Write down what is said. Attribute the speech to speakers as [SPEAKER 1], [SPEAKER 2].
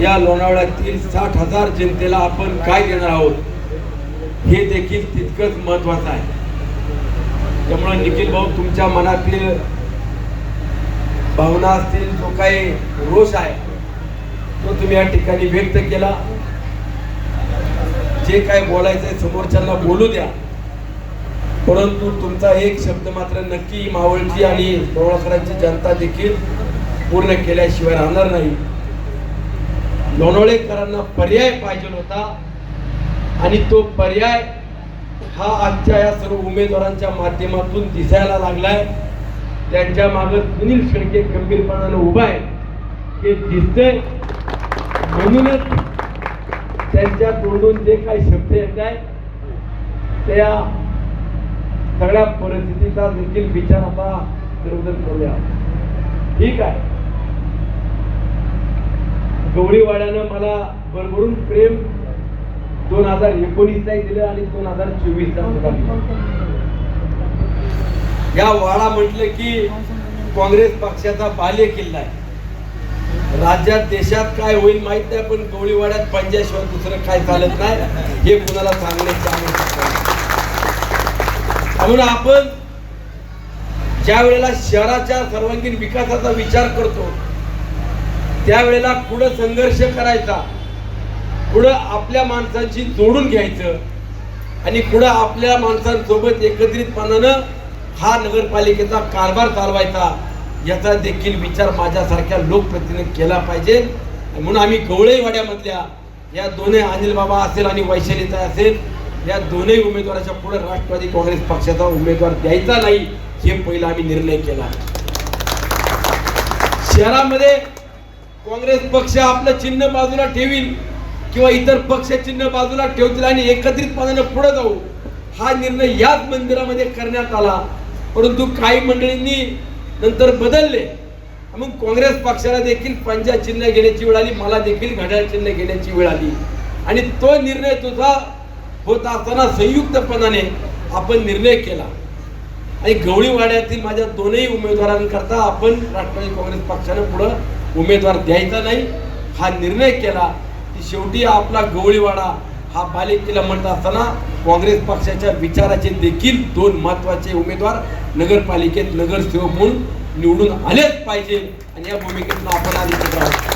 [SPEAKER 1] या लोणावळ्यातील साठ हजार जनतेला आपण काय देणार आहोत हे देखील तितकंच महत्वाचं आहे. त्यामुळे निखिल भाऊ तुमच्या मनातील भावना असतील जो काही रोष आहे तो तुम्ही या ठिकाणी व्यक्त केला. जे काय बोलायचंय समोरच्यांना बोलू द्या. परंतु तुमचा एक शब्द मात्र नक्की मावळची आणि लोणावळकरांची जनता देखील पूर्ण केल्याशिवाय राहणार नाही. लोणोळेकरांना पर्याय पाहिजे होता. आणि तो पर्याय हा आजच्या या सर्व उमेदवारांच्या माध्यमातून दिसायला लागलाय. त्यांच्या मागे सुनील शेळके गंभीरपणानं उभा आहे. हे दिसतंय. म्हणूनच त्यांच्या तोंडून जे काही शब्द येत आहेत त्या सगळ्या परिस्थितीचा देखील विचार आता सर्वजण करूया ठीक आहे. गवळीवाड्यानं मला भरभरून प्रेम दोन हजार एकोणीसचाही दिलं आणि दोन हजार चोवीसचा या वाडा म्हटलं की काँग्रेस पक्षाचा बाल्य किल्ला आहे. राज्यात देशात काय होईल माहीत नाही पण गवळीवाड्यात पंजाशिवाय दुसरं काय चालत नाही हे कुणाला सांगण्याची म्हणून आपण ज्या वेळेला शहराच्या सर्वांगीण विकासाचा विचार करतो त्यावेळेला पुढं संघर्ष करायचा पुढं आपल्या माणसांशी जोडून घ्यायचं आणि पुढं आपल्या माणसांसोबत एकत्रितपणानं हा नगरपालिकेचा कारभार चालवायचा याचा देखील विचार माझ्यासारख्या लोकप्रतिनिधी केला पाहिजे. म्हणून आम्ही गवळेवाड्यामधल्या या दोन्ही अनिल बाबा असेल आणि वैशालीचा असेल या दोन्ही उमेदवाराच्या पुढे राष्ट्रवादी काँग्रेस पक्षाचा उमेदवार द्यायचा नाही हे पहिला आम्ही निर्णय केला. शहरामध्ये काँग्रेस पक्ष आपलं चिन्ह बाजूला ठेवील किंवा इतर पक्ष चिन्ह बाजूला ठेवतील आणि एकत्रितपणाने पुढे जाऊ हा निर्णय याच मंदिरामध्ये करण्यात आला. परंतु काही मंडळींनी नंतर बदलले. मग काँग्रेस पक्षाला देखील पंजा चिन्ह घेण्याची वेळ आली मला देखील घड्याळ चिन्ह घेण्याची वेळ आली. आणि तो निर्णय तुझा होत असताना संयुक्तपणाने आपण निर्णय केला. आणि गवळीवाड्यातील माझ्या दोनही उमेदवारांकरता आपण राष्ट्रवादी काँग्रेस पक्षानं पुढं उमेदवार द्यायचा नाही हा निर्णय केला की शेवटी आपला गवळीवाडा हा पालिकेला म्हणत असताना काँग्रेस पक्षाच्या विचाराचे देखील दोन महत्त्वाचे उमेदवार नगरपालिकेत नगरसेवक म्हणून निवडून आलेच पाहिजे. आणि या भूमिकेतून आपण आधी